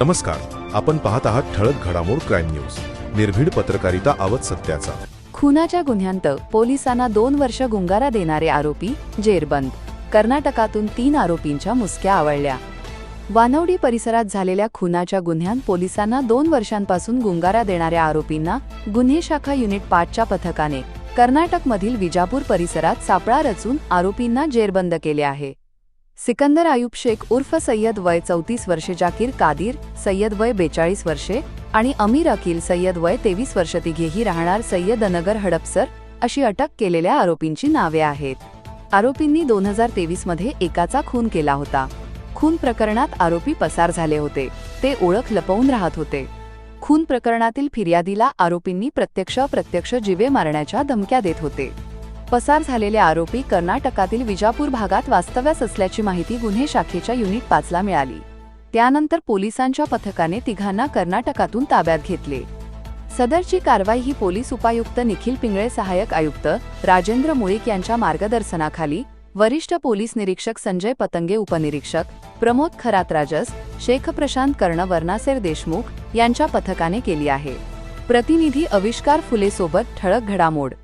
नमस्कार. आपण पाहत आहात ठळक घडामोड क्राईम न्यूज. निर्भीड पत्रकारिता आवत सत्याचा. खुनाच्या गुन्ह्यांत पोलिसांना दोन वर्ष गुंगारा देणारे आरोपी जेरबंद. कर्नाटकातून तीन आरोपींच्या मुसक्या आवळल्या. वानवडी परिसरात झालेल्या खुनाच्या गुन्ह्यात पोलिसांना दोन वर्षांपासून गुंगारा देणाऱ्या आरोपींना गुन्हे शाखा युनिट पाचच्या पथकाने कर्नाटकमधील विजापूर परिसरात सापळा रचून आरोपींना जेरबंद केले आहे. सिकंदर आयुब शेख उर्फ सय्यद वय चौतीस वर्षे जाकीर कादीर सय्यद वय बेचाळीस वर्षे आणि अमीर अकील सय्यद वय तेवीस वर्ष तिघेही राहणार सय्यदनगर हडपसर अशी अटक केलेल्या आरोपींची नावे आहेत. आरोपींनी दोन हजार तेवीसमध्ये एकाचा खून केला होता. खून प्रकरणात आरोपी पसार झाले होते. ते ओळख लपवून राहत होते. खून प्रकरणातील फिर्यादीला आरोपींनी प्रत्यक्ष अप्रत्यक्ष जिवे मारण्याच्या धमक्या देत होते. पसार झालेले आरोपी कर्नाटकातील विजापूर भागात वास्तव्यास असल्याची माहिती गुन्हे शाखेच्या युनिट पाचला मिळाली. त्यानंतर पोलिसांच्या पथकाने तिघांना कर्नाटकातून ताब्यात घेतले. सदरची कारवाई ही पोलीस उपायुक्त निखिल पिंगळे सहाय्यक आयुक्त राजेंद्र मुळीक यांच्या मार्गदर्शनाखाली वरिष्ठ पोलीस निरीक्षक संजय पतंगे उपनिरीक्षक प्रमोद खरात राजस शेख प्रशांत कर्ण वर्णासेर देशमुख यांच्या पथकाने केली आहे. प्रतिनिधी अविष्कार फुलेसोबत ठळक घडामोड